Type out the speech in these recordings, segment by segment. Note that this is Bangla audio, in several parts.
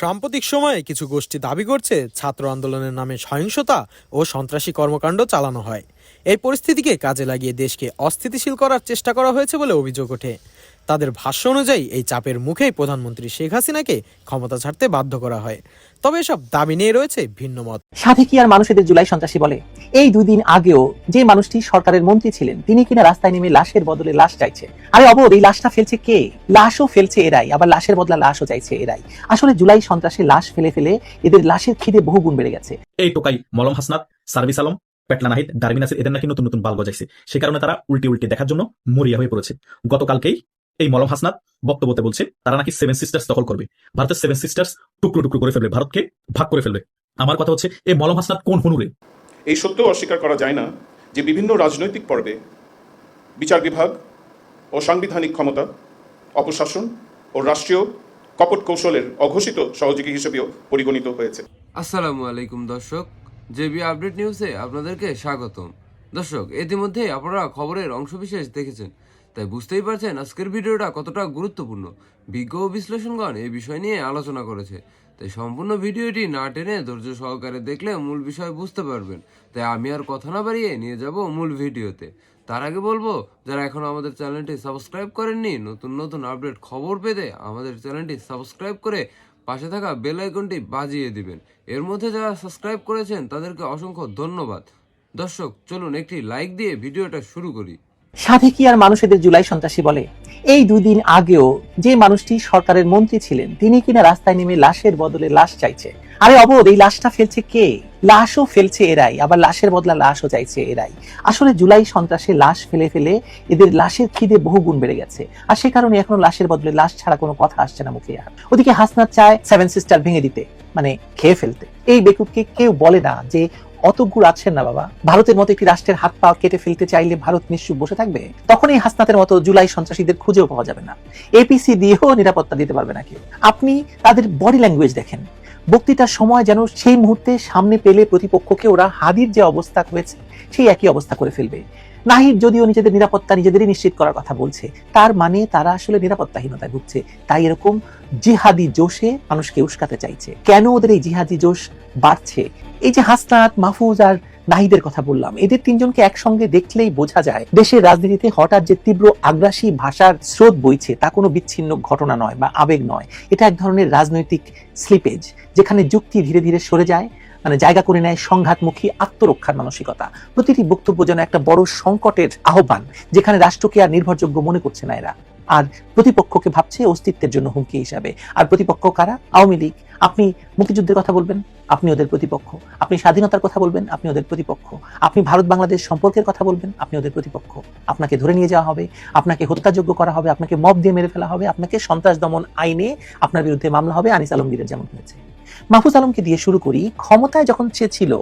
সাম্প্রতিক সময়ে কিছু গোষ্ঠী দাবি করছে ছাত্র আন্দোলনের নামে সহিংসতা ও সন্ত্রাসী কর্মকাণ্ড চালানো হয়। এই পরিস্থিতিকে কাজে লাগিয়ে দেশকে অস্থিতিশীল করার চেষ্টা করা হয়েছে বলে অভিযোগ ওঠে। তাদের ভাষ্য অনুযায়ী এই চাপের মুখেই প্রধানমন্ত্রী শেখ হাসিনাকে ক্ষমতা ছাড়তে বাধ্য করা হয়। তবে এসব দাবি নিয়ে রয়েছে ভিন্ন মত। সাথে কি আর মানুষ এদের জুলাই সন্ত্রাসী বলে? এই দুই দিন আগেও যে মানুষটি সরকারের মন্ত্রী ছিলেন তিনি কিনা রাস্তায় নেমে লাশের বদলে লাশ চাইছে। আরে অবধ এই লাশটা ফেলছে কে? লাশও ফেলছে এরাই আবার লাশের বদলা লাশও চাইছে এরাই। আসলে জুলাই সন্ত্রাসে লাশ ফেলে ফেলে এদের লাশের খিদে বহু গুণ বেড়ে গেছে। এই টোকাই মলম হাসনাত সার্ভিস আলম পেটলা নাহিদ ডারমিনাসের এদের নাকি নতুন নতুন বাল গজাইছে। সে কারণে তারা উল্টে উল্টে দেখার জন্য মরিয়া হয়ে পড়েছে। গতকালকেই এই মলম হাসনাত বক্তব্যতে বলছে তারা নাকি সেভেন সিস্টার্স দখল করবে। ভারতের সেভেন সিস্টার্স টুকরো টুকরো করে ফেলবে ভারতকে ভাগ করে ফেলবে। আমার কথা হচ্ছে এই মলম হাসনাত কোন হনুরে? এই সত্য অস্বীকার করা যায় না যে বিভিন্ন রাজনৈতিক পর্বে বিচার বিভাগ ও সাংবিধানিক ক্ষমতা অপশাসন ও রাষ্ট্রীয় কপট কৌশলের অঘোষিত সহযোগী হিসেবেও পরিগণিত হয়েছে। আসসালামু আলাইকুম দর্শক জেবি আপডেট নিউজে আপনাদেরকে স্বাগতম। দর্শক ইতিমধ্যে আপনারা খবরের অংশবিশেষ দেখেছেন। তাই বুঝতেই পারছেন আজকের ভিডিওটা কতটা গুরুত্বপূর্ণ। বিজ্ঞ বিশ্লেষণগণ এই বিষয় নিয়ে আলোচনা করেছে। তাই সম্পূর্ণ ভিডিওটি না টেনে ধৈর্য সহকারে দেখলে মূল বিষয় বুঝতে পারবেন। তাই আমি আর কথা না বাড়িয়ে নিয়ে যাব মূল ভিডিওতে। তার আগে বলব, যারা এখনও আমাদের চ্যানেলটি সাবস্ক্রাইব করেননি, নতুন নতুন আপডেট খবর পেতে আমাদের চ্যানেলটি সাবস্ক্রাইব করে পাশে থাকা বেল আইকনটি বাজিয়ে দিবেন। এর মধ্যে যারা সাবস্ক্রাইব করেছেন, তাদেরকে অসংখ্য ধন্যবাদ। দর্শক, চলুন একটি লাইক দিয়ে ভিডিওটা শুরু করি। সাথে কি আর মানুষ জুলাই সন্ত্রাসী বলে? এই দুই দিন আগেও যে মানুষটি সরকারের মন্ত্রী ছিলেন, তিনি কিনা রাস্তায় নেমে লাশের বদলে লাশ চাইছে। আরে অবধ, এই লাশটা ফেলছে কে? লাশও ফেলছে এরাই, আবার লাশের বদলা লাশও চাইছে এরাই। আসলে জুলাই সন্ত্রাসে লাশ ফেলে ফেলে এদের লাশের খিদে বহু গুণ বেড়ে গেছে। আর সে কারণে এখনও লাশের বদলে লাশ ছাড়া কোনো কথা আসছে না মুখে আর। ওদিকে হাসনাত চায় সেভেন সিস্টার ভেঙে দিতে মানে খেয়ে ফেলতে। এই বেকুবকে কেউ বলে না যে অত গুড় আছেন না বাবা। ভারতের মতো একটি রাষ্ট্রের হাত পা কেটে ফেলতে চাইলে ভারত নিশ্চুপ বসে থাকবে? তখন এই হাসনাতের মতো জুলাই সন্ত্রাসীদের খুঁজেও পাওয়া যাবে না। এপিসি দিয়েও নিরাপত্তা দিতে পারবে না কেউ। আপনি তাদের বডি ল্যাঙ্গুয়েজ দেখেন। বক্তৃতার সময় যেন সেই মুহূর্তে সামনে পেলে প্রতিপক্ষকে ওরা হাদির যে অবস্থা হয়েছে, সেই একই অবস্থা করে ফেলবে। নাহিদ যদিও নিজেদের নিরাপত্তা নিজেদেরই নিশ্চিত করার কথা বলছে, তার মানে তারা আসলে নিরাপত্তাহীনতায় ভুগছে। তাই এরকম জিহাদি জোশে মানুষকে উস্কাতে চাইছে। কেন ওদের এই জিহাদি জোশ বাড়ছে। এই যে হাসনাত, মাহফুজ আর নাহিদের কথা বললাম, এদের তিনজনকে একসঙ্গে দেখলেই বোঝা যায়, দেশের রাজনীতিতে হঠাৎ যে তীব্র আগ্রাসী ভাষার স্রোত বইছে, তা কোনো বিচ্ছিন্ন ঘটনা নয় বা আবেগ নয়। এটা এক ধরনের রাজনৈতিক স্লিপেজ যেখানে যুক্তি ধীরে ধীরে সরে যায় মানে জায়গা করে নেয় সংঘাতমুখী আত্মরক্ষার মানসিকতা। প্রতিটি বক্তব্য যেন একটা বড় সংকটের আহ্বান, যেখানে রাষ্ট্রকে আর নির্ভরযোগ্য মনে করছে না এরা। আর প্রতিপক্ষকে ভাবছে অস্তিত্বের জন্য হুমকি হিসাবে। আর প্রতিপক্ষ কারা? আওয়ামী লীগ। আপনি মুক্তিযুদ্ধের কথা বলবেন, আপনি ওদের প্রতিপক্ষ। আপনি স্বাধীনতার কথা বলবেন, আপনি ওদের প্রতিপক্ষ। আপনি ভারত বাংলাদেশ সম্পর্কের কথা বলবেন, আপনি ওদের প্রতিপক্ষ। আপনাকে ধরে নিয়ে যাওয়া হবে, আপনাকে হত্যাযোগ্য করা হবে, আপনাকে মব দিয়ে মেরে ফেলা হবে, আপনাকে সন্ত্রাস দমন আইনে আপনার বিরুদ্ধে মামলা হবে, আনিস আলমগীরের যেমন হয়েছে। মাহফুজ আলমকে দিয়ে শুরু করি, ক্ষমতায় যখন সে ছিল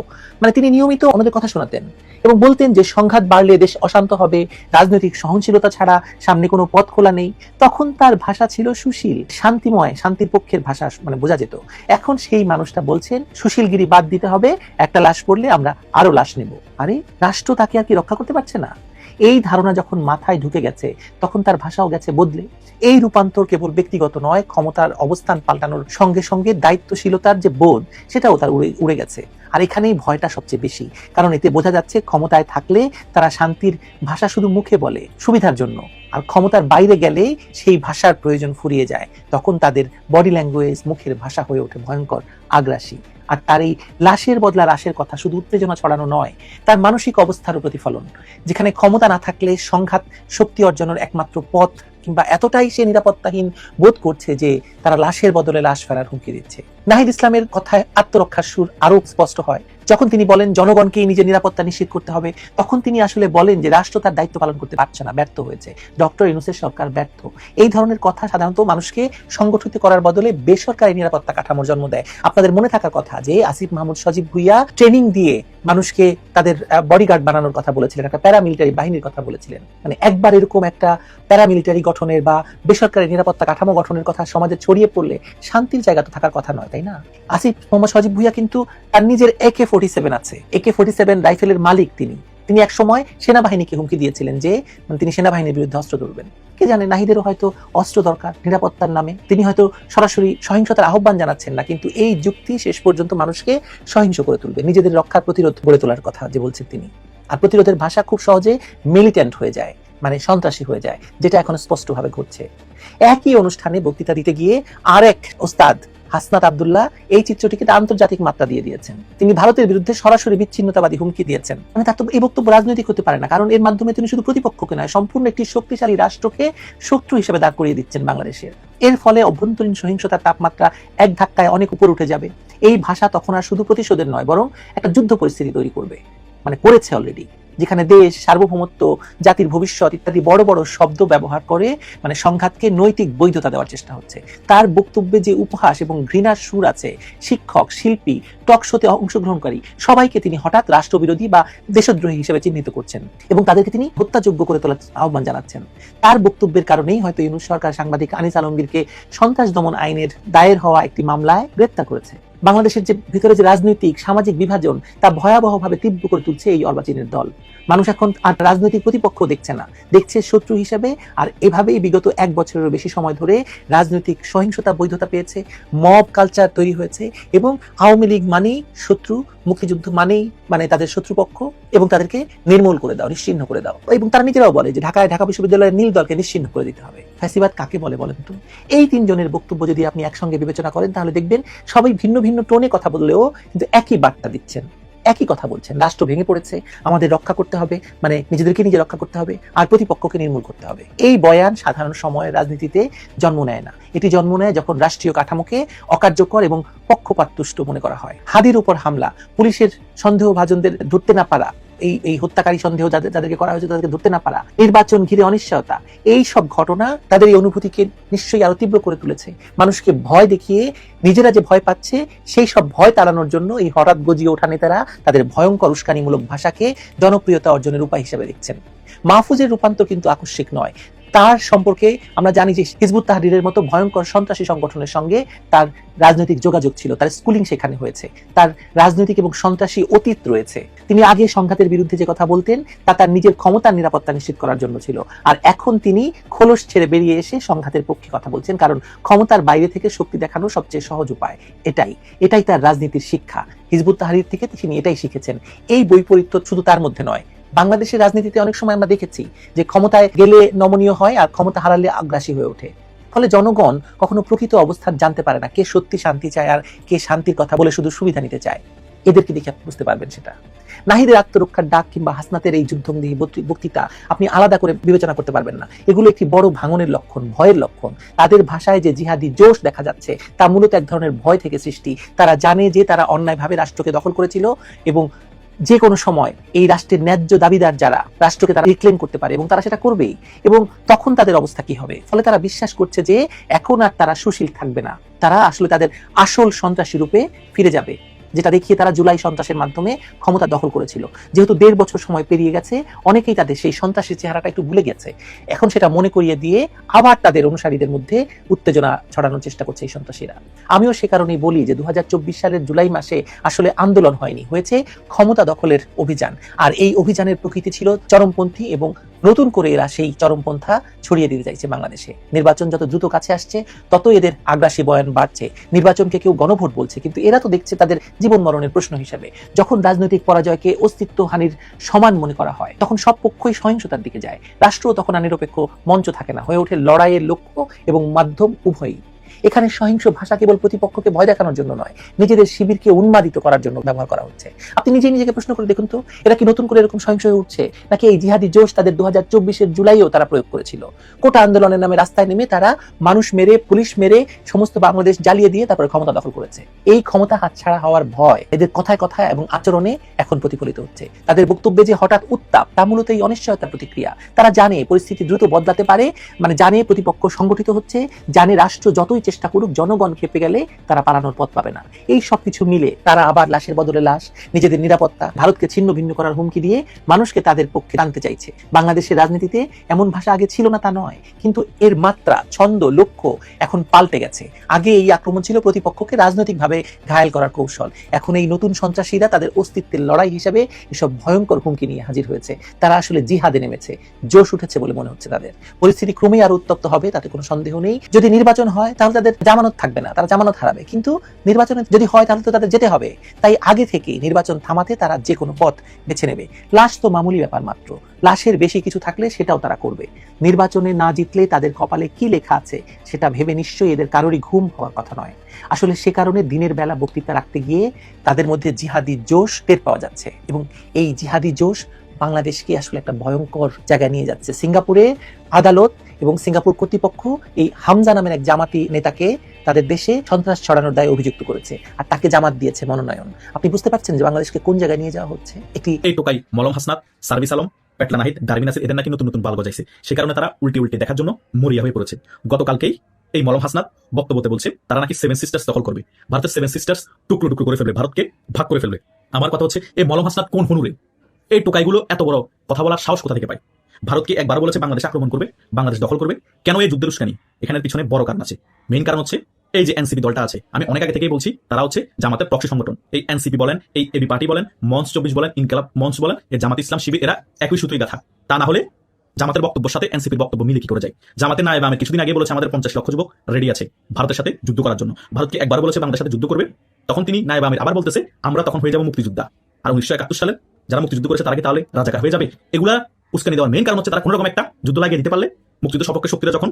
মানে তিনি নিয়মিত আমাদের কথা শোনাতেন এবং বলতেন যে সংঘাত বাড়লে দেশ অশান্ত হবে, রাজনৈতিক সহনশীলতা ছাড়া সামনে কোনো পথ খোলা নেই। তখন তার ভাষা ছিল সুশীল, শান্তিময়, শান্তির পক্ষের ভাষা মানে বোঝা যেত। এখন সেই মানুষটা বলছেন, সুশীলগিরি বাদ দিতে হবে, একটা লাশ পড়লে আমরা আরও লাশ নেব। আরে, রাষ্ট্র তাকে আর কি রক্ষা করতে পারছে না? এই ধারণা যখন মাথায় ঢুকে গেছে, তখন তার ভাষাও গেছে বদলে। এই রূপান্তর কেবল ব্যক্তিগত নয়, ক্ষমতার অবস্থান পাল্টানোর সঙ্গে সঙ্গে দায়িত্বশীলতার যে বোধ, সেটাও তার উড়ে উড়ে গেছে। আর এখানেই ভয়টা সবচেয়ে বেশি। কারণ এতে বোঝা যাচ্ছে ক্ষমতায় থাকলে তারা শান্তির ভাষা শুধু মুখে বলে, সুবিধার জন্য। আর ক্ষমতার বাইরে গেলে সেই ভাষার প্রয়োজন ফুরিয়ে যায়। তখন তাদের বডি ল্যাঙ্গুয়েজ মুখের ভাষা হয়ে ওঠে ভয়ঙ্কর আগ্রাসী। আর তার এই লাশের বদলা লাশের কথা শুধু উত্তেজনা ছড়ানো নয়, তার মানসিক অবস্থারও প্রতিফলন, যেখানে ক্ষমতা না থাকলে সংঘাত শক্তি অর্জনের একমাত্র পথ কিংবা এতটাই সে নিরাপত্তাহীন বোধ করছে যে তারা লাশের বদলে লাশ ফেরার হুমকি দিচ্ছে। নাহিদ ইসলামের কথায় আত্মরক্ষার সুর আরও স্পষ্ট হয়। যখন তিনি বলেন, জনগণকেই নিজের নিরাপত্তা নিশ্চিত করতে হবে তখন তিনি আসলে বলেন যে রাষ্ট্র তার দায়িত্ব পালন করতে পারছে না, ব্যর্থ হয়েছে। ডক্টর ইউনুসের সরকার ব্যর্থ। এই ধরনের কথা সাধারণত মানুষকে সংগঠিত করার বদলে বেসরকারি নিরাপত্তা কাঠামোর জন্ম দেয়। আপনাদের মনে থাকার কথা যে আসিফ মাহমুদ সজীব ভুইয়া ট্রেনিং দিয়ে মানুষকে তাদের বডিগার্ড বানানোর কথা বলেছিলেন, একটা প্যারামিলিটারি বাহিনীর কথা বলেছিলেন। মানে একবার এরকম একটা প্যারামিলিটারি গঠনের বা বেসরকারি নিরাপত্তা কাঠামো গঠনের কথা সমাজে ছড়িয়ে পড়লে শান্তির জায়গা তো থাকার কথা নয়, তাই না? আসিফ, মোহাম্মদ সজীব ভুইয়া কিন্তু তার নিজের একে ফোর্টি সেভেন আছে। একে ফোর্টি সেভেন রাইফেলের মালিক তিনি। তিনি এক সময় সেনাবাহিনীকে হুমকি দিয়েছিলেন যে মানে তিনি সেনাবাহিনীর বিরুদ্ধে অস্ত্র তুলবেন। কে জানে, নাহিদেরও হয়তো অস্ত্র দরকার নিরাপত্তার নামে। তিনি হয়তো সরাসরি সহিংসতার আহ্বান জানাচ্ছেন না, কিন্তু এই যুক্তি শেষ পর্যন্ত মানুষকে সহিংস করে তুলবে। নিজেদের রক্ষার প্রতিরোধ গড়ে তোলার কথা যে বলছেন তিনি। আর প্রতিরোধের ভাষা খুব সহজে মিলিটেন্ট হয়ে যায় মানে সন্ত্রাসী হয়ে যায়, যেটা এখন স্পষ্টভাবে ঘটছে। একই অনুষ্ঠানে বক্তৃতা দিতে গিয়ে আরেক ওস্তাদ হাসনাত আবদুল্লাহ এই চিত্রটিকে আন্তর্জাতিক মাত্রা দিয়ে দিয়েছেন। তিনি ভারতের বিরুদ্ধে সরাসরি বিচ্ছিন্নতাবাদী হুমকি দিয়েছেন। মানে তার তো এই বক্তব্য রাজনৈতিক হতে পারে না, কারণ এর মাধ্যমে তিনি শুধু প্রতিপক্ষকে নয়, সম্পূর্ণ একটি শক্তিশালী রাষ্ট্রকে শত্রু হিসেবে দাঁড় করিয়ে দিচ্ছেন বাংলাদেশের। এর ফলে অভ্যন্তরীণ সহিংসতার তাপমাত্রা এক ধাক্কায় অনেক উপর উঠে যাবে। এই ভাষা তখন আর শুধু প্রতিশোধের নয়, বরং একটা যুদ্ধ পরিস্থিতি তৈরি করবে। মানে করেছে অলরেডি যেখানে দেশ, সার্বভৌমত্ব, জাতির ভবিষ্যৎ ইত্যাদি বড় বড় শব্দ ব্যবহার করে মানে সংঘাতকে নৈতিক বৈধতা দেওয়ার চেষ্টা হচ্ছে। তার বক্তব্যে যে উপহাস এবং ঘৃণার সুর আছে, শিক্ষক, শিল্পী, টক শোতে অংশগ্রহণকারী, সবাইকে তিনি হঠাৎ রাষ্ট্রবিরোধী বা দেশদ্রোহী হিসেবে চিহ্নিত করছেন এবং তাদেরকে তিনি হত্যাযোগ্য করে তোলার আহ্বান জানাচ্ছেন। তার বক্তব্যের কারণেই হয়তো ইউনুস সরকার সাংবাদিক আনিস আলমগীরকে সন্ত্রাস দমন আইনের দায়ের হওয়া একটি মামলায় গ্রেপ্তার করেছে। বাংলাদেশের যে ভিতরে যে রাজনৈতিক, সামাজিক বিভাজন, তা ভয়াবহভাবে তীব্র করে তুলছে এই অর্বাচীনের দল। মানুষ এখন আর রাজনৈতিক প্রতিপক্ষ দেখছে না। দেখছে শত্রু হিসেবে, আর এভাবেই বিগত এক বছরেরও বেশি সময় ধরে রাজনৈতিক সহিংসতা বৈধতা পেয়েছে, মব কালচার তৈরি হয়েছে, এবং আওয়ামী লীগ মানেই শত্রু, মুক্তিযুদ্ধ মানেই মানে তাদের শত্রুপক্ষ, এবং তাদেরকে নির্মূল করে দাও, নিশ্চিহ্ন করে দাও। এবং তারা নিজেরাও বলে যে ঢাকায় ঢাকা বিশ্ববিদ্যালয়ের নীল দলকে নিশ্চিহ্ন করে দিতে হবে। ফ্যাসিবাদ কাকে বলে বলেন তো? এই তিনজনের বক্তব্য যদি আপনি একসঙ্গে বিবেচনা করেন, তাহলে দেখবেন সবাই ভিন্ন ভিন্ন টোনে কথা বললেও কিন্তু একই বার্তা দিচ্ছেন, একই কথা বলছেন। রাষ্ট্র ভেঙে পড়েছে, আমাদের রক্ষা করতে হবে মানে নিজেদেরকে নিজে রক্ষা করতে হবে, আর প্রতিপক্ষকে নির্মূল করতে হবে। এই বয়ান সাধারণ সময়ের রাজনীতিতে জন্ম নেয় না। এটি জন্ম নেয় যখন রাষ্ট্রীয় কাঠামোকে অকার্যকর এবং পক্ষপাততুষ্ট মনে করা হয়। হাদির উপর হামলা, পুলিশের সন্দেহভাজনদের ধরতে না পারা এই এই হত্যাকারী সন্দেহ যাদের, যাদেরকে করা হয়েছে তাদেরকে ধরতে না পারা। নির্বাচন ঘিরে অনিশ্চয়তা। এই সব ঘটনা তাদের এই অনুভূতিকে নিশ্চয়ই আরও তীব্র করে তুলেছে। মানুষকে ভয় দেখিয়ে নিজেরা যে ভয় পাচ্ছে, সেই সব ভয় তাড়ানোর জন্য এই হঠাৎ গজিয়ে ওঠা নেতারা তাদের ভয়ঙ্কর উস্কানিমূলক ভাষাকে জনপ্রিয়তা অর্জনের উপায় হিসেবে দেখছেন। মাহফুজের রূপান্তর কিন্তু আকস্মিক নয়। তার সম্পর্কে আমরা জানি যে হিজবুত তাহরিরের মতো ভয়ঙ্কর সন্ত্রাসী সংগঠনের সঙ্গে তার রাজনৈতিক যোগাযোগ ছিল, তার স্কুলিং সেখানে হয়েছে, তার রাজনৈতিক এবং সন্ত্রাসী অতীত রয়েছে। তিনি আগে সংঘাতের বিরুদ্ধে যে কথা বলতেন, তা তার নিজের ক্ষমতার নিরাপত্তা নিশ্চিত করার জন্য ছিল। আর এখন তিনি খোলস ছেড়ে বেরিয়ে এসে সংঘাতের পক্ষে কথা বলছেন, কারণ ক্ষমতার বাইরে থেকে শক্তি দেখানো সবচেয়ে সহজ উপায়। এটাই এটাই তার রাজনীতির শিক্ষা। হিজবুত তাহারির থেকে তিনি এটাই শিখেছেন। এই বৈপরীত্য শুধু তার মধ্যে নয় বাংলাদেশের রাজনীতিতে অনেক সময় আমরা দেখেছি যে ক্ষমতায় গেলে নমনীয় হয় আর ক্ষমতা হারালে আগ্রাসী হয়ে ওঠে। ফলে জনগণ কখনো প্রকৃত অবস্থান জানতে পারে না, কে সত্যি শান্তি চায় আর কে শান্তির কথা বলে শুধু সুবিধা নিতে চায়। এদেরকে দেখে আপনি বুঝতে পারবেন সেটা। নাহিদের আত্মরক্ষার ডাক কিংবা হাসনাতের এই যুদ্ধংদেহী বক্তৃতা আপনি আলাদা করে বিবেচনা করতে পারবেন না। এগুলো একটি বড় ভাঙনের লক্ষণ, ভয়ের লক্ষণ। তাদের ভাষায় যে জিহাদি জোশ দেখা যাচ্ছে, তা মূলত এক ধরনের ভয় থেকে সৃষ্টি। তারা জানে যে তারা অন্যায়ভাবে রাষ্ট্রকে দখল করেছিল এবং যে কোনো সময় এই রাষ্ট্রের ন্যায্য দাবিদার যারা, রাষ্ট্রকে তারা রিক্লেম করতে পারে এবং তারা সেটা করবেই এবং তখন তাদের অবস্থা কি হবে? ফলে তারা বিশ্বাস করছে যে এখন আর তারা সুশীল থাকবে না। তারা আসলে তাদের আসল সন্ত্রাসী রূপে ফিরে যাবে। যেটা দেখিয়ে তারা জুলাই সন্ত্রাসের মাধ্যমে ক্ষমতা দখল করেছিল। যেহেতু দেড় বছর সময় পেরিয়ে গেছে, অনেকেই তাদের সেই সন্ত্রাসী চেহারাটা একটু ভুলে গেছে। এখন সেটা মনে করিয়ে দিয়ে আবার তাদের অনুসারীদের মধ্যে উত্তেজনা ছড়ানোর চেষ্টা করছে এই সন্ত্রাসীরা। আমিও সে কারণেই বলি যে দু হাজার চব্বিশ সালের জুলাই মাসে আসলে আন্দোলন হয়নি, হয়েছে ক্ষমতা দখলের অভিযান। আর এই অভিযানের প্রকৃতি ছিল চরমপন্থী এবং নতুন করে এরা সেই চরমপন্থা ছড়িয়ে দিতে চাইছে বাংলাদেশে। নির্বাচন যত দ্রুত কাছে আসছে তত এদের আগ্রাসী বয়ান বাড়ছে। নির্বাচনকে কেউ গণভোট বলছে, কিন্তু এরা তো দেখছে তাদের জীবন মরণের প্রশ্ন হিসেবে। যখন রাজনৈতিক পরাজয়কে অস্তিত্ব হানির সমান মনে করা হয়, তখন সব পক্ষই সহিংসতার দিকে যায়। রাষ্ট্র তখন আর নিরপেক্ষ মঞ্চ থাকে না। হয়ে ওঠে লড়াইয়ের লক্ষ্য এবং মাধ্যম উভয়ই। এখানে সহিংস ভাষা কেবল প্রতিপক্ষকে ভয় দেখানোর জন্য নয়, নিজেদের শিবিরকে উন্মাদিত করার জন্য ব্যবহার করা হচ্ছে। আপনি নিজেই নিজেকে প্রশ্ন করে দেখুন তো, এরা কি নতুন করে এরকম সহিংস হয়ে উঠছে? নাকি এই জিহাদি জোশ তাদের দু হাজার চব্বিশের জুলাইও তারা প্রয়োগ করেছিল? কোটা আন্দোলনের নামে রাস্তায় নেমে তারা মানুষ মেরে, পুলিশ মেরে সমস্ত বাংলাদেশ জ্বালিয়ে দিয়ে তারপরে ক্ষমতা দখল করেছে। এই ক্ষমতা হাতছাড়া হওয়ার ভয় এদের কথায় কথায় এবং আচরণে এখন প্রতিফলিত হচ্ছে। তাদের বক্তব্যে যে হঠাৎ উত্তাপ, তা মূলত এই অনিশ্চয়তার প্রতিক্রিয়া। তারা জানে পরিস্থিতি দ্রুত বদলাতে পারে মানে জানে প্রতিপক্ষ সংগঠিত হচ্ছে, জানে রাষ্ট্র যতই চেষ্টা করুক, জনগণ খেপে গেলে তারা পালানোর পথ পাবে না। এই সব কিছু মিলে তারা আবার লাশের বদলে লাশ, নিজেদের নিরাপত্তা, ভারতকে ছিন্ন ভিন্ন করার হুমকি দিয়ে মানুষকে তাদের পক্ষে টানতে চাইছে। বাংলাদেশের রাজনীতিতে এমন ভাষা আগে ছিল না তা নয়, কিন্তু এর মাত্রা, ছন্দ, লক্ষ্য এখন পাল্টে গেছে। আগে এই আক্রমণ ছিল প্রতিপক্ষকে রাজনৈতিকভাবে ঘায়েল করার কৌশল। এখন এই নতুন সন্ত্রাসীরা তাদের অস্তিত্বের লড়াই হিসেবে এসব ভয়ঙ্কর হুমকি নিয়ে হাজির হয়েছে। তারা আসলে জিহাদে নেমেছে, জোশ উঠেছে বলে মনে হচ্ছে তাদের। পরিস্থিতি ক্রমেই আরও উত্তপ্ত হবে, তাতে কোনো সন্দেহ নেই। যদি নির্বাচন হয়, তাহলে তাদের জামানত থাকবে না, তারা জামানত হারাবে। কিন্তু নির্বাচনে যদি হয়, তাহলে তো তাদের যেতে হবে। তাই আগে থেকে নির্বাচন থামাতে তারা যে কোনো পথ বেছে নেবে। লাশ তো মামুলি ব্যাপার মাত্র। লাশের বেশি কিছু থাকলে সেটাও তারা করবে। নির্বাচনে না জিতলে তাদের কপালে কি লেখা আছে, সেটা ভেবে নিশ্চয়ই এদের কারোরই ঘুম হওয়ার কথা নয়। আসলে সে কারণে দিনের বেলা বক্তৃতা রাখতে গিয়ে তাদের মধ্যে জিহাদি জোশ টের পাওয়া যাচ্ছে। এবং এই জিহাদি জোশ বাংলাদেশকে আসলে একটা ভয়ঙ্কর জায়গায় নিয়ে যাচ্ছে। সিঙ্গাপুরে আদালত এবং সিঙ্গাপুর কর্তৃপক্ষ এই হামজা নামের এক জামাতি নেতাকে তাদের দেশে সন্ত্রাস ছড়ানোর দায়ে অভিযুক্ত করেছে। আর তাকে জামাত দিয়েছে মনোনয়ন। আপনি বুঝতে পারছেন যে বাংলাদেশকে কোন জায়গায় নিয়ে যাওয়া হচ্ছে? একটি এই টোকাই মলম হাসনাত সার্ভিস আলম, পেটলা নাহিদ ডারবিন আসির এদের নাকি নতুন নতুন বাল গজাইছে। সে কারণে তারা উল্টি উল্টে দেখার জন্য মরিয়া হয়ে পড়েছে। গতকালকেই এই মলম হাসনাত বক্তব্যতে বলছে, তারা নাকি সেভেন সিস্টার্স দখল করবে। ভারতের সেভেন সিস্টার্স টুকরো টুকরো করে ফেলবে, ভারতকে ভাগ করে ফেলবে। আমার কথা হচ্ছে, এই মলম হাসনাত কোন হনুরে? এই টোকাইগুলো এত বড় কথা বলার সাহস কোথা থেকে পায়? ভারতকে একবার বলেছে বাংলাদেশ আক্রমণ করবে, বাংলাদেশ দখল করবে। কেন এই যুদ্ধের উস্কানি? এখানের পিছনে বড় কারণ আছে। মেইন কারণ হচ্ছে এই যে এনসিপি দলটা আছে। আমি অনেক আগে থেকেই বলছি, তারা হচ্ছে জামাতের প্রক্সি সংগঠন। এই এনসিপি বলেন, এই এবি পার্টি বলেন, মঞ্চ চব্বিশ বলেন, ইনকালাব মঞ্চ বলেন, এই জামাত ইসলাম শিবির, এরা একই সূত্রই গাথা। তা না হলে জামাতের বক্তব্যের সাথে এনসিপির বক্তব্য মিলে কি করে যায়? জামাতের না আমি কিছুদিন আগে বলেছে, আমাদের পঞ্চাশ লক্ষ যুবক রেডি আছে ভারতের সাথে যুদ্ধ করার জন্য। ভারতকে একবার বলেছে, বাংলাদেশের সাথে যুদ্ধ করবে। তখন তিনি নায়েব আমির আবার বলতেছে, আমরা তখন হয়ে যাব মুক্তিযোদ্ধা। আর উনিশশো একাত্তর সালে যারা মুক্তিযুদ্ধ করেছে, তারা কি তাহলে রাজাকার হয়ে যাবে? এগুলা উস্কানি দেওয়ার মেইন কারণ হচ্ছে তারা কোনো রকম একটা যুদ্ধ লাগিয়ে দিতে পারলে মুক্তিযুদ্ধ সপক্ষে শক্তিরা যখন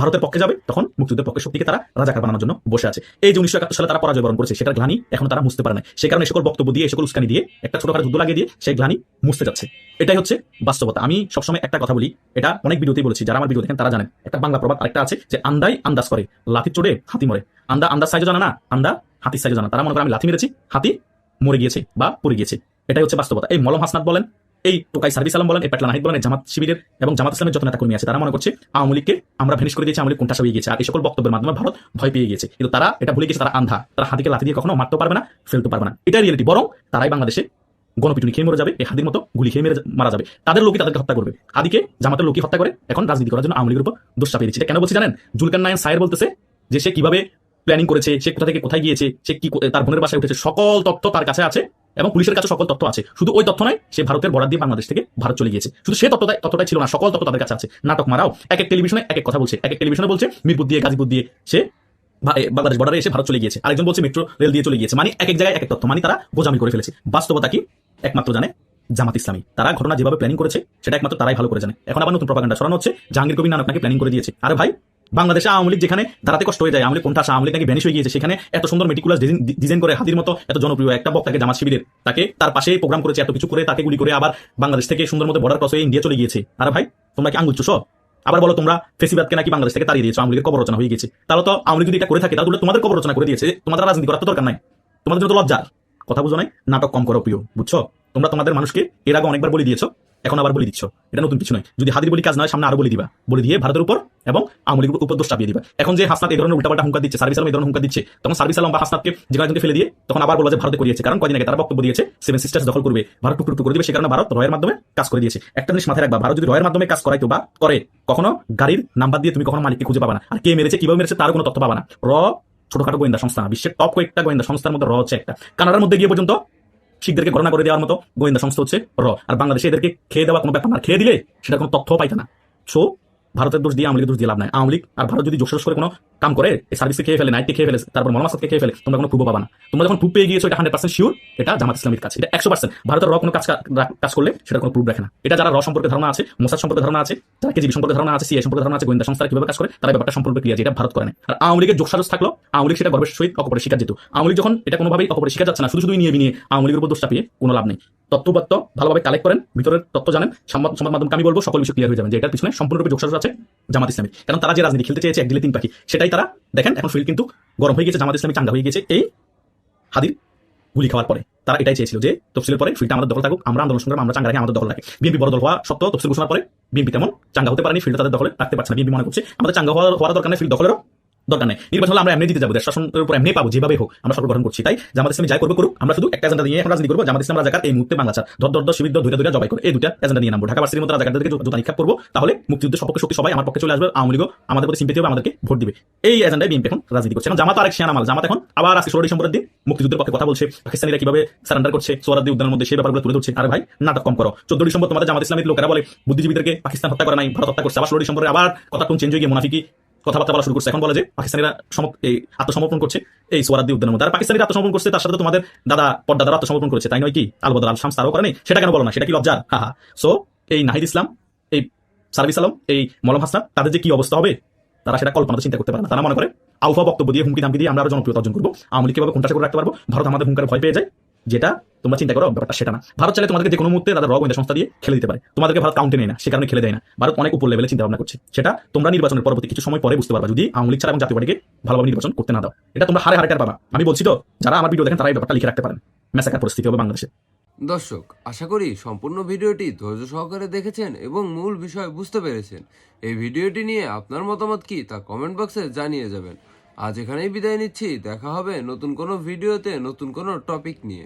ভারতের পক্ষে যাবে, তখন মুক্তিযুদ্ধের পক্ষে শক্তিকে তারা রাজাকার বানানোর জন্য বসে আছে। এই যে উনিশশো একাত্তর সালে তারা পরাজয় বরণ করেছে, সেটার গ্লানি এখন তারা মুছতে পারে না সে কারণে সকল বক্তব্য দিয়ে, সকল উস্কানি দিয়ে, একটা ছোটখাটো যুদ্ধ লাগিয়ে দিয়ে, সেই গ্লানি মুছতে যাচ্ছে। এটাই হচ্ছে বাস্তবতা। আমি সবসময় একটা কথা বলি, এটা অনেক ভিডিওতেই বলেছি, যারা আমার ভিডিও দেখেন তারা জানেন, একটা বাংলা প্রবাদ আরেকটা আছে যে আন্দাই আন্দাজ করে, লাথি চড়ে হাতি মরে। আন্দা আন্দাজ সাইজও জানা না, আন্দা হাতির সাইজও জানা তারা মনে করে আমি লাথি মেরেছি, হাতি মরে গিয়েছে বা পড়ে গিয়েছে। এটাই হচ্ছে বাস্তবতা। এই মলম হাসনাত বলেন এই টোকাই সার্ভিস আলম বলেন, এই পেটলা নাহিদ বলেন জামাত শিবিরের এবং জামাত ইসলামের যত নেতা কর্মী আছে, তারা মনে করছে আওয়ামী লীগকে আমরা ভেনিশ করে দিয়েছি, আওয়ামী লীগ কোনটা হয়ে গিয়েছে, আর এই সকল বক্তব্যের মাধ্যমে ভারত ভয় পেয়ে গিয়েছে। কিন্তু তারা এটা ভুলে গেছে তারা আন্ধা, তারা হাতিকে লাথি দিয়ে কখনো মারতে পারবে না ফেলতে পারবে না। এটাই রিয়েলিটি বরং তারাই বাংলাদেশে গণপিটুনি খেয়ে মরে যাবে, এই হাতির মতো গুলি খেয়ে মেরে মারা যাবে। তাদের লোকই তাদেরকে হত্যা করবে। হাদিকে, জামাতের লোকই হত্যা করে, এখন রাজনীতি করার জন্য আওয়ামী লীগের উপর দোষ চাপিয়ে দিচ্ছে। এটা কেন বলছি জানেন? জুলকান নায়ন সায়ের বলতেছে যে সে কীভাবে প্ল্যানিং করেছে, সে কোথা থেকে কোথায় গিয়েছে, সে কি তার বোনের বাসায় উঠেছে, সকল তথ্য তার কাছে আছে। এবং পুলিশের কাছে সকল তথ্য আছে। শুধু ওই তথ্য নয়, সে ভারতের বর্ডার দিয়ে বাংলাদেশ থেকে ভারত চলে গিয়েছে। শুধু সে তথ্যটাই তথ্যটাই ছিল না, সকল তথ্য তাদের কাছে আছে। নাটক মারাও। এক এক টেলিভিশনে এক এক কথা বলছে। এক এক টেলিভিশনে বলছে, মিরপুর দিয়ে, গাজীপুর দিয়ে সে বাংলাদেশ বর্ডারে এসে ভারত চলে গিয়েছে। আরেকজন বলছে মেট্রো রেল দিয়ে চলে গিয়েছে। মানে এক এক জায়গায় এক এক তথ্য। মানে তারা গোজামি করে ফেলেছে। বাস্তবতা কি? একমাত্র জানে জামাত ইসলামী। তারা ঘটনা যেভাবে প্ল্যানিং করেছে, সেটা একমাত্র তারাই ভালো করে জানে। এখন আবার নতুন প্রপাগান্ডা ছড়ানো হচ্ছে। জাহাঙ্গীর কবির নানক নাকি প্ল্যানিং করে দিয়েছে। আরে ভাই বাংলাদেশে আওয়ামী লীগ যেখানে দাঁড়াতে কষ্ট হয়ে যায়, আওয়ামী কোনটা আওয়ামী লীগ নাকি ভ্যানিশ হয়ে গিয়েছে, সেখানে এত সুন্দর মেটিকুলাস ডিজাইন করে হাতির মতো, এত জনপ্রিয় একটা বক্তাকে জামাত শিবিরের, তাকে তার পাশে প্রোগ্রাম করেছে, এত কিছু করে তাকে গুলি করে আবার বাংলাদেশ থেকে সুন্দর মতো বর্ডার ক্রস হয়ে ইন্ডিয়া চলে গিয়েছে। আরে ভাই, তোমরা কি আঙ্গুল চুষো? আবার বলো তোমরা ফেসিবাদকে নাকি বাংলাদেশ থেকে তাড়িয়ে দিয়েছ, আওয়ামী লীগের কবর রচনা হয়ে গেছে তাহলে তো আওয়ামী লীগ যদি এটা করে থাকে, তাহলে তোমাদের কবর রচনা করে দিয়েছে, তোমাদের রাজনীতি করার তো দরকার নাই। তোমাদের জন্য তো লজ্জার। কথা বুঝো নাই? নাটক কম করো প্রিয়, বুঝছ? তোমরা তোমাদের মানুষকে এর আগে অনেকবার বলে দিয়েছ এখন আবার বলে দিচ্ছ, এটা নতুন কিছু নয়। যদি হাদির বলি কাজ নয়, সামনে আরও বলে দিবা। বলে দিয়ে ভারতের উপর এবং লীগের উপর দোষ চাপিয়ে দিবা। এখন যে হাসনাত এই ধরনের উল্টাপাল্টা হুঙ্কার দিচ্ছে সার্ভিস আলম এই ধরনের হুঙ্কার দিচ্ছে, তখন সার্ভিস আলম বা হাসনাতকে যে কয়েকজনকে ফেলে দিয়ে তখন আবার বলব যে ভারতে করিয়েছে। কারণ কদিন আগে তারা বক্তব্য দিয়েছে, সেভেন সিস্টার্স দখল করবে, ভারত টুকরো টুকরো করে দিবে, সে কারণে ভারত রয়ের মাধ্যমে কাজ করে দিয়েছে। একটা জিনিস মাথায় রাখবা, ভারত যদি রয়ের মাধ্যমে কাজ করাইতো বা করে, কখনো গাড়ির নাম্বার দিয়ে তুমি কখনো মালিককে খুঁজে পাবা না। আর কে মেরেছে, কীভাবে মেরেছে তার কোনো তথ্য পাবা না। র ছোটখাটো গোয়েন্দা সংস্থা, বিশ্বের টপ কয়েকটা গোয়েন্দা সংস্থার মধ্যে র হচ্ছে একটা। কানাডার মধ্যে গিয়ে পর্যন্ত শিখদেরকে গণনা করে দেওয়ার মতো গোয়েন্দা সংস্থা হচ্ছে র। আর বাংলাদেশে এদেরকে খেয়ে দেওয়া কোনো ব্যাপার না। খেয়ে দিলে সেটা কোনো তথ্য পাইতে না। সো ভারতের দোষ দিয়ে আওয়ামী দোষ দিয়ে লাভ নাই। আওয়ামী লীগ আর ভারত যদি জোশ করে কোনো কাম করে, এই সার্ভিসকে খেয়ে ফেলে নাইটকে খেয়ে ফেলে, তারপর মলমাসাদকে খেয়ে ফেলে, তোমরা কোনো প্রুভ পাবা না। তোমরা যখন প্রুফ পেয়ে গিয়েছো, এটা হান্ড্রেড পার্সেন্ট শিওর এটা জামাত ইসলামের কাছে এটা একশো পার্সেন্ট ভারতের র কোনো কাজ কাজ করলে সেটা কোনো প্রুফ রাখে না। এটা যারা র সম্পর্কে ধারণা আছে, মোসাদ সম্পর্কে ধারণা আছে, যারা কেজিবি সম্পর্কে ধারণা আছে সিআই সম্পর্কে ধারণা আছে, গোয়েন্দা সংস্থা কীভাবে কাজ করে, তারা ব্যাপারটা সম্পর্কে ক্লিয়ার যেটা ভারত করে না আর আওয়ামী লীগের থাকল আওয়ামী সেটা গর্বের সহিত অকপরে শিকার যেত আওয়ামী যখন এটা কোনোভাবেই অকপরে শিকার যাচ্ছে না, শুধু শুধু নিয়ে নিয়ে আওয়ামী উপর দোষটা পেয়ে কোনো লাভ নেই। তথ্যপত্র ভালোভাবে কালেক্ট করেন, ভিতরের তথ্য জানেন, সংবাদ মাধ্যমকে আমি বলব, সকল বিষয় ক্লিয়ার হয়ে যাবে, যে এটার পিছনে সম্পূর্ণরূপে যোগসাজস আছে জামাত ইসলামী। কারণ তারা যে রাজনীতি খেলতে চেয়েছে, এক দিলে তিন পাখি, সেটাই তারা দেখেন, এখন ফিল্ড কিন্তু গরম হয়ে গেছে জামাত ইসলামী চাঙ্গা হয়ে গেছে এই হাদির গুলি খাওয়ার পরে। তারা এটাই চেয়েছিল যে তফসিলের পরে ফিল্ডটা আমাদের দখল থাকুক, আমরা আন্দোলন সংগ্রাম, আমরা চাঙ্গা রাখি আমাদের দখল রাখি। বিএনপি বড় দল হওয়া সত্ত্বেও তফসিল ঘোষণার পরে বিএনপি তেমন চাঙ্গা হতে পারেনি ফিল্ড তাদের দখলে রাখতে পারছে না। বিএনপি মনে করছে, আমাদের চাঙ্গা হওয়ার হওয়ার দরকার নেই ফিল্ড দখলেরও। দরকার নেই। নির্বাচন আমরা এমনি দিতে যাব। দেশ শাসনের উপর এমনি পাবো যেভাবে হোক। আমরা সরকার গঠন করছি। তাই জামাত ইসলামী যাই করবে করুক, আমরা শুধু একটা এজেন্ডা নিয়ে এখন রাজনীতি করব। জামাত ইসলাম রাজাকার এই মুহূর্তে বাংলা ছাড়। ধর ধর শিবির ধরে ধরে জবাই করে। এই দুটা এজেন্ডা নিয়ে নামবো। ঢাকা ভার্সিটির মতো রাজাকারদেরকে জোতা নিক্ষেপ করব। তাহলে মুক্তিযুদ্ধের সপক্ষে শক্তি সবাই আমার পক্ষে চলে আসবে। আওয়ামী লীগও আমাদের প্রতি সিম্পেতি হবে, আমাদেরকে ভোট দিবে। এই এজেন্ডায় বিএনপি এখন রাজনীতি করছে। এখন জামাত আরেক শিয়ানা মাল। জামাত এখন আবার আজকে ষোলো ডিসেম্বরের দিন মুক্তিযুদ্ধের পক্ষে কথা বলছে। পাকিস্তানিরা কীভাবে সারেন্ডার করছে সোয়ারাদি উদ্যানের মধ্যে সেই ব্যাপারগুলো তুলে ধরছে। আর ভাই, নাটক কম করো। চোদ্দ ডিসেম্বর তোমাদের জামাত ইসলামের লোকেরা বলে, বুদ্ধিজীবীদেরকে পাকিস্তান হত্যা করে নাই, ভারত হত্যা করছে। আবার ষোলো ডিসেম্বরে আবার কথা টোন চেঞ্জ হয়ে গিয়ে মুনাফিকি কথাবার্তা বলা শুরু করছে। এখন বলে যে পাকিস্তানিরা এই আত্মসমর্পণ করছে। এই সোয়ারাদি উদ্যানের মধ্যে পাকিস্তানিরা আত্মসমর্পণ করছে, তার সাথে তোমাদের দাদা, পর্দাদারা আত্মসমর্পণ করেছে, তাই নয় কি? আলবদর আল শামস তারও করেনি সেটা কেন বলো না? সেটা কি লজ্জার? হা হা। সো এই নাহিদ ইসলাম, এই সার্ভিস আলম, এই মলম হাসনাত তাদের যে কি অবস্থা হবে? তারা সেটা কল্পনা চিন্তা করতে পারে তারা মনে করে, আউফা বক্তব্য দিয়ে হুমকি ধামকি দিয়ে আমরা আরও জনপ্রিয়তা অর্জন করব। আওয়ামী কীভাবে কোনটা করে রাখতে পারব। ভারত আমাদের হুঙ্কার ভয় পেয়ে যায়। যেটা তোমরা চিন্তা করো, ব্যাপারটা সেটা না। ভারত চাইলে তোমাদেরকে যে কোনো মুহূর্তে তাদের র সংস্থা দিয়ে খেলে দিতে পারে। তোমাদেরকে ভারত কাউন্টে নেয় না, সে কারণে খেলে দেয় না। ভারত অনেক উপর লেভেলে চিন্তা ভাবনা করছে। সেটা তোমরা নির্বাচনের পরবর্তী কিছু সময় পরে বুঝতে পারবা। যদি আওয়ামী ছাড়া এবং জাতীয় পার্টিকে ভালোভাবে নির্বাচন করতে না দাও, এটা তোমরা হারে হারে পাবা। আমি বলছি তো, যারা আমার ভিডিও দেখেন তারা এই ব্যাপারটা লিখে রাখতে পারেন। মেসাকার পরিস্থিতি হবে বাংলাদেশে। দর্শক, আশা করি সম্পূর্ণ ভিডিওটি ধৈর্য সহকারে দেখেছেন এবং মূল বিষয় বুঝতে পেরেছেন। এই ভিডিওটি নিয়ে আপনার মতামত কি তা কমেন্ট বক্সে জানিয়ে যাবেন। আজ এখানেই বিদায় নিচ্ছি। দেখা হবে নতুন কোনো ভিডিওতে নতুন কোনো টপিক নিয়ে।